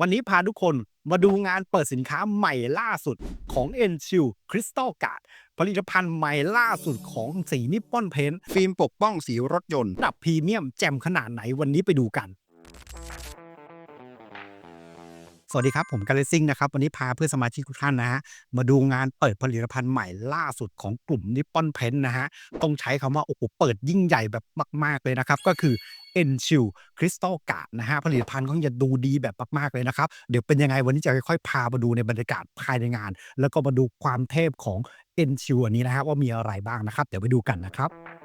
วันนี้พาทุกคนมาดูงานเปิดสินค้าใหม่ล่าสุดของ e n c h i l Crystal Guard ผลิตภัณฑ์ใหม่ล่าสุดของสีนิปปอนเพนฟิล์มปกป้องสีรถยนต์ระดับพรีเมียมแจ่มขนาดไหนวันนี้ไปดูกัน สวัสดีครับ ผมกาเลซิ่งนะครับ วันนี้พาเพื่อนสมาชิกทุกท่านนะฮะ มาดูงานเปิดผลิตภัณฑ์ใหม่ล่าสุดของกลุ่มนิปปอนเพนนะฮะ ต้องใช้คำว่า โอ้โห เปิดยิ่งใหญ่แบบมาก ๆ เลยนะครับ ก็คือ e n c h i l Crystal Guard นะฮะ ผลิตภัณฑ์เขาจะดูดีแบบมาก ๆ เลยนะครับ เดี๋ยวเป็นยังไงวันนี้จะค่อยๆพามาดูในบรรยากาศภายในงาน แล้วก็มาดูความเทพของ e n c h i l อันนี้นะฮะว่ามีอะไรบ้างนะครับ เดี๋ยวไปดูกันนะครับ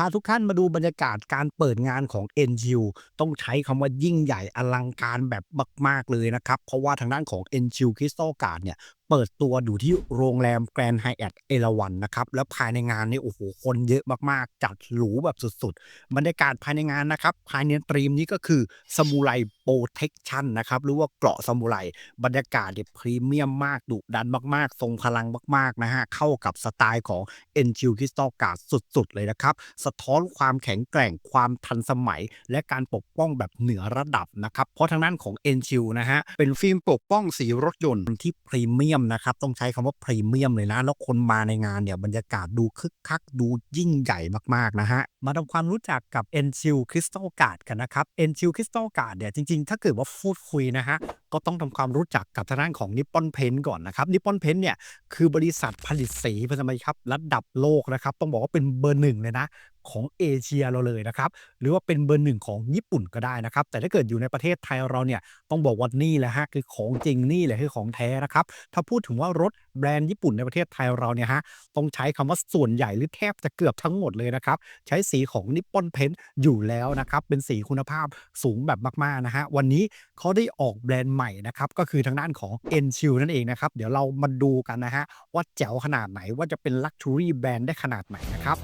พาทุกท่านมาดูบรรยากาศการเปิดงานของ n g u ต้องใช้คำว่ายิ่งใหญ่อลังการแบบมาก ๆ เลยนะครับ เพราะว่าทางด้านของ n g u Crystal Guard เนี่ย เปิดตัวอยู่ที่โรงแรมแกรนด์ไฮแอทเอราวันนะครับ แล้วภายในงานนี่โอ้โห คนเยอะมากๆ จัดหรูแบบสุดๆ บรรยากาศภายในงานนะครับ ภายในตรีมนี้ก็คือสมูไรโปรเทคชั่นนะครับ หรือว่าเกราะสมูไรบรรยากาศเนี่ยพรีเมียมมากดุดันมากๆ ทรงพลังมากๆนะฮะ เข้ากับสไตล์ของ n g u Crystal Guard สุดๆ เลยนะครับ สะท้อนความแข็งแกร่งความทันสมัย และการปกป้องแบบเหนือระดับนะครับเพราะทางด้านของ n g u นะฮะเป็นฟิล์มปกป้องสีรถยนต์ที่พรีเมียมนะครับ ต้องใช้คำว่าพรีเมียมเลยนะ แล้วคนมาในงานเนี่ยบรรยากาศดูคึกคักดูยิ่งใหญ่มากๆนะฮะ มาทำความรู้จักกับ e n c h i l Crystal Guard กันนะครับ e n c h i l Crystal Guard เนี่ยจริงๆ ถ้าเกิดว่าพูดคุยนะฮะ ก็ต้องทำความรู้จักกับทางด้านของ Nippon Paint ก่อนนะครับ Nippon Paint เนี่ยคือบริษัทผลิตสีเพื่อนสมครับระดับโลกนะครับต้องบอกว่าเป็นเบอร์หนึ่งเลยนะ ของเอเชียเราเลยนะครับ หรือว่าเป็นเบอร์หนึ่งของญี่ปุ่นก็ได้นะครับ แต่ถ้าเกิดอยู่ในประเทศไทยเราเนี่ยต้องบอกว่านี่แหละฮะคือของจริงนี่แหละคือของแท้นะครับ ถ้าพูดถึงว่ารถแบรนด์ญี่ปุ่นในประเทศไทยเราเนี่ยฮะต้องใช้คำว่าส่วนใหญ่หรือแทบจะเกือบทั้งหมดเลยนะครับ ใช้สีของนิปปอนเพนอยู่แล้วนะครับ เป็นสีคุณภาพสูงแบบมากๆนะฮะวันนี้เขาได้ออกแบรนด์ใหม่นะครับก็คือทางด้านของ e n c h i l นั่นเองนะครับเดี๋ยวเรามาดูกันนะฮะว่าแจ๋วขนาดไหนว่าจะเป็น Luxury แบรนด์ได้ขนาดไหนนะครับ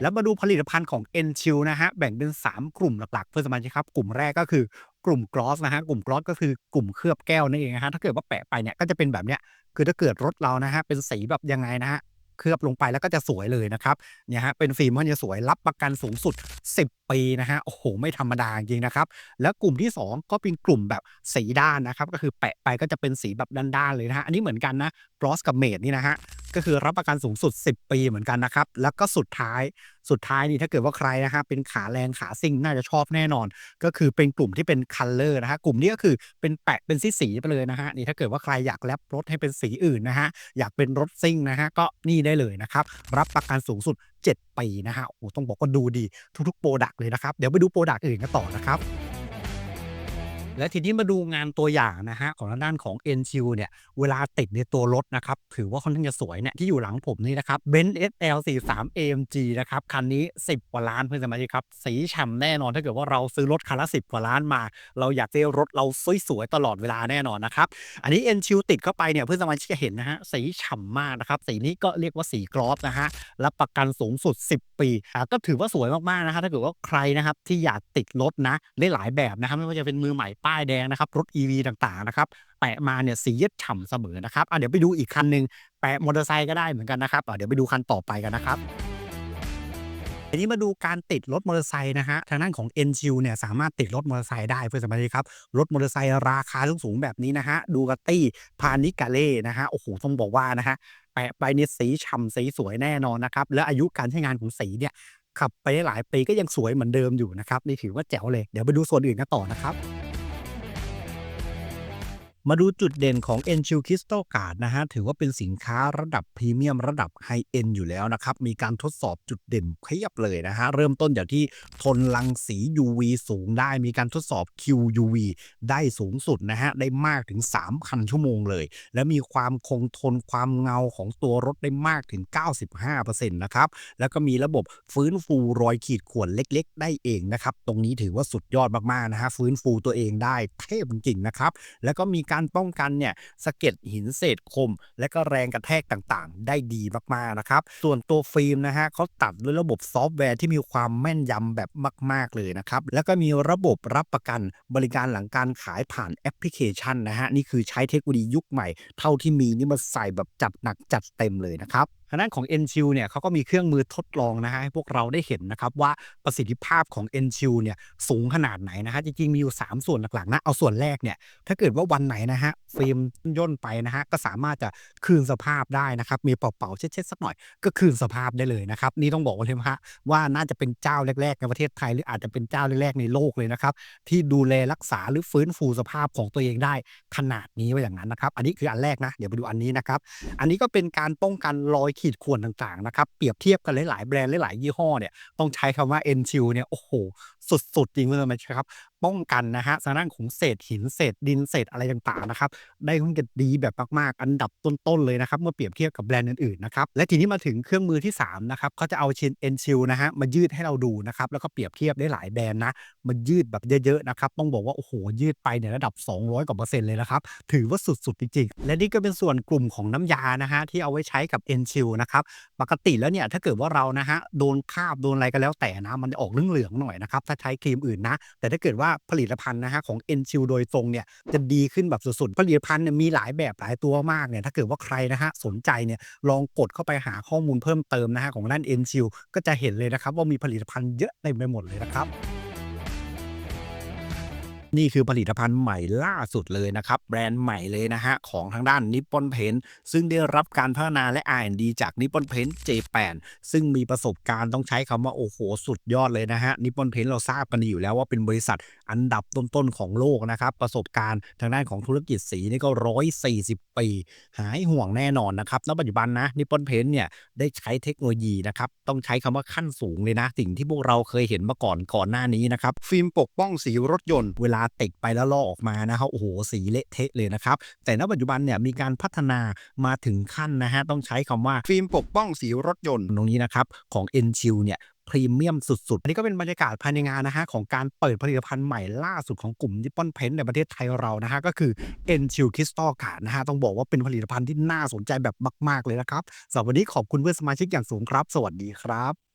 แล้วมาดูผลิตภัณฑ์ของ e n c h i l นะฮะ แบ่งเป็น 3 กลุ่มหลักๆ เพื่อนสมาชิกครับ กลุ่มแรกก็คือกลุ่มกลอสนะฮะ กลุ่มกลอสก็คือกลุ่มเคลือบแก้วนั่นเองนะฮะ ถ้าเกิดว่าแปะไปเนี่ยก็จะเป็นแบบเนี้ย คือถ้าเกิดรถเรานะฮะ เป็นสีแบบยังไงนะฮะ เคลือบลงไปแล้วก็จะสวยเลยนะครับ เนี่ยฮะ เป็นฟิล์มมันจะสวย รับประกันสูงสุด 10 ปีนะฮะ โอ้โห ไม่ธรรมดาจริงนะครับ แล้วกลุ่มที่ 2 ก็เป็นกลุ่มแบบสีด้านนะครับ ก็คือแปะไปก็จะเป็นสีแบบด้านๆเลยนะฮะ อันนี้เหมือนกันนะกลอสกับเมดนี่นะฮะ ก็คือรับประกันสูงสุด 10 ปีเหมือนกันนะครับ แล้วก็สุดท้ายสุดท้ายนี่ถ้าเกิดว่าใครนะฮะเป็นขาแรงขาซิ่งน่าจะชอบแน่นอน ก็คือเป็นกลุ่มที่เป็นคัลเลอร์นะฮะกลุ่มนี้ก็คือเป็นแปะเป็นสีสีไปเลยนะฮะนี่ถ้าเกิดว่าใครอยากแลบรถให้เป็นสีอื่นนะฮะอยากเป็นรถซิ่งนะฮะก็นี่ได้เลยนะครับ รับประกันสูงสุด 7 ปีนะฮะโอ้ต้องบอกว่าดูดีทุกๆโปรดักต์เลยนะครับ เดี๋ยวไปดูโปรดักต์อื่นกันต่อนะครับ และทีนี้มาดูงานตัวอย่างนะฮะของด้านของ n c h i l เนี่ยเวลาติดในตัวรถนะครับถือว่าค่อนข้างจะสวยเนี่ยที่อยู่หลังผมนี่นะครับ Benz SL 43 AMG นะครับคันนี้ 10 กว่าล้านเพื่อนสมาชิกครับสีฉ่ำแน่นอนถ้าเกิดว่าเราซื้อรถคันละ 10 กว่าล้านมา เราอยากได้รถเราสวยๆตลอดเวลาแน่นอนนะครับอันนี้ n c h i l ติดเข้าไปเนี่ยเพื่อนสมาชิกจะเห็นนะฮะสีฉ่ำมากนะครับสีนี้ก็เรียกว่าสีกรอบนะฮะรับประกันสูงสุด 10 ปีอะก็ถือว่าสวยมากๆนะฮะถ้าเกิดว่าใครนะครับที่อยากติดรถนะได้หลายแบบนะครับไม่ว่าจะเป็นมือใหม่ป้ายแดงนะครับ รถ EV ต่างๆนะครับแปะมาเนี่ยสีเย็ดฉ่ำเสมอนะครับอะเดี๋ยวไปดูอีกคันหนึ่งแปะมอเตอร์ไซค์ก็ได้เหมือนกันนะครับอะเดี๋ยวไปดูคันต่อไปกันนะครับทีนี้มาดูการติดรถมอเตอร์ไซค์นะฮะ ทางด้านของ n c h i l เนี่ยสามารถติดรถมอเตอร์ไซค์ได้เพื่อนสมาชิกครับ รถมอเตอร์ไซค์ราคาสูงแบบนี้นะฮะ ดูกาตี้พานิกาเล่นะฮะ โอ้โห ต้องบอกว่านะฮะ แปะไปเนี่ยสีฉ่ำสีสวยแน่นอนนะครับ และอายุการใช้งานของสีเนี่ยขับไปได้หลายปีก็ยังสวยเหมือนเดิมอยู่นะครับ นี่ถือว่าแจ๋วเลย เดี๋ยวไปดูส่วนอื่นกันต่อนะครับ มาดูจุดเด่นของ e n c h i l Crystal Guard นะฮะ ถือว่าเป็นสินค้าระดับพรีเมียมระดับไฮเอ็นอยู่แล้วนะครับ มีการทดสอบจุดเด่นเพียบเลยนะฮะ เริ่มต้นจากที่ทนรังสี UV สูงได้ มีการทดสอบ QUV ได้สูงสุดนะฮะ ได้มากถึง 3,000 ชั่วโมงเลย และมีความคงทนความเงาของตัวรถได้มากถึง 95%นะครับ แล้วก็มีระบบฟื้นฟูรอยขีดข่วนเล็ก ๆ ได้เองนะครับ ตรงนี้ถือว่าสุดยอดมากๆนะฮะ ฟื้นฟูตัวเองได้เทพจริงๆนะครับ แล้วก็มีการป้องกันเนี่ยสะเก็ดหินเศษคม และก็แรงกระแทกต่างๆ ได้ดีมากๆนะครับส่วนตัวฟิล์มนะฮะเขาตัดด้วยระบบซอฟต์แวร์ที่มีความแม่นยำแบบมาก ๆเลยนะครับแล้วก็มีระบบรับประกันบริการหลังการขายผ่านแอปพลิเคชันนะฮะนี่คือใช้เทคโนโลยียุคใหม่ เท่าที่มีนี่มาใส่แบบจัดหนักจัดเต็มเลยนะครับ ทางด้านของ e n c h i l เนี่ยเขาก็มีเครื่องมือทดลองนะฮะให้พวกเราได้เห็นนะครับว่าประสิทธิภาพของ e n c h i l เนี่ยสูงขนาดไหนนะฮะจริงๆ มีอยู่ 3 ส่วนหลักๆนะเอาส่วนแรกเนี่ยถ้าเกิดว่าวันไหนนะฮะฟิล์มย่นไปนะฮะก็สามารถจะคืนสภาพได้นะครับมีเป่าๆเช็ดๆสักหน่อยก็คืนสภาพได้เลยนะครับนี่ต้องบอกเลยฮะว่าน่าจะเป็นเจ้าแรกๆในประเทศไทยหรืออาจจะเป็นเจ้าแรกๆในโลกเลยนะครับที่ดูแลรักษาหรือฟื้นฟูสภาพของตัวเองได้ขนาดนี้ว่าอย่างนั้นนะครับอันนี้คืออันแรกนะเดี๋ยวไปดูอันนี้นะครับอันนี้ก็เป็นการป้องกันรอยขีดข่วนต่างๆนะครับ เปรียบเทียบกันหลายๆแบรนด์หลายๆยี่ห้อเนี่ยต้องใช้คำว่า n c h i l เนี่ยโอ้โห สุดๆจริงเลยไหมครับ ป้องกันนะฮะทางด้านของเศษหินเศษดินเศษอะไรต่างๆนะครับ ได้ค่อนข้างดีแบบมากๆ อันดับต้นๆเลยนะครับ เมื่อเปรียบเทียบกับแบรนด์อื่นๆนะครับ และทีนี้มาถึงเครื่องมือที่3นะครับเขาจะเอาชิ้น e n c h i l นะฮะมายืดให้เราดูนะครับ แล้วก็เปรียบเทียบได้หลายแบรนด์นะมายืดแบบเยอะๆนะครับ ต้องบอกว่าโอ้โหยืดไปเนี่ยระดับ 200กว่าเปอร์เซ็นต์เลยนะครับ ถือว่าสุดๆจริงๆ และนี่ก็เป็นส่วนกลุ่มของน้ำยานะฮะที่เอาไว้ใช้กับ e n c h i l นะครับ ปกติแล้วเนี่ยถ้าเกิดว่าเรานะฮะโดนคาบโดนอะไรก็แล้วแต่นะมันจะออกเหลืองๆหน่อยนะครับถ้าใช้ครีมอื่นนะ แต่ถ้าเกิดว่าผลิตภัณฑ์นะฮะของ e n c h i l โดยตรงเนี่ยจะดีขึ้นแบบสุดๆ ผลิตภัณฑ์เนี่ยมีหลายแบบหลายตัวมากเนี่ยถ้าเกิดว่าใครนะฮะสนใจเนี่ยลองกดเข้าไปหาข้อมูลเพิ่มเติมนะฮะของด้าน e n c h i l ก็จะเห็นเลยนะครับว่ามีผลิตภัณฑ์เยอะเต็มไปหมดเลยนะครับ นี่คือผลิตภัณฑ์ใหม่ล่าสุดเลยนะครับ แบรนด์ใหม่เลยนะฮะ ของทางด้าน Nippon Paint ซึ่งได้รับการพัฒนาและ R&D จาก Nippon Paint Japan ซึ่งมีประสบการณ์ต้องใช้คำว่า โอ้โห สุดยอดเลยนะฮะ Nippon Paint เราทราบกันอยู่แล้วว่าเป็นบริษัทอันดับต้นๆของโลกนะครับ ประสบการณ์ทางด้านของธุรกิจสีนี่ก็ 140 ปี หายห่วงแน่นอนนะครับณปัจจุบันนะ Nippon Paint เนี่ยได้ใช้เทคโนโลยีนะครับต้องใช้คำว่าขั้นสูงเลยนะสิ่งที่พวกเราเคยเห็นมาก่อนก่อนหน้านี้นะครับฟิล์มปกป้องสีรถยนต์เวลาติดไปแล้วลอกออกมานะครับโอ้โหสีเละเทะเลยนะครับ แต่ณปัจจุบันเนี่ยมีการพัฒนามาถึงขั้นนะฮะต้องใช้คำว่าฟิล์มปกป้องสีรถยนต์ตรงนี้นะครับของ e n c h i l เนี่ยพรีเมียมสุดๆ อันนี้ก็เป็นบรรยากาศภายในงานนะฮะของการเปิดผลิตภัณฑ์ใหม่ล่าสุดของกลุ่ม Nippon Paint ในประเทศไทยเรานะฮะก็คือ e n c h i l Crystal Card นะฮะต้องบอกว่าเป็นผลิตภัณฑ์ที่น่าสนใจแบบมาก ๆ เลยนะครับสำหรับวันนี้ขอบคุณเพื่อนสมาชิกอย่างสูงครับ สวัสดีครับ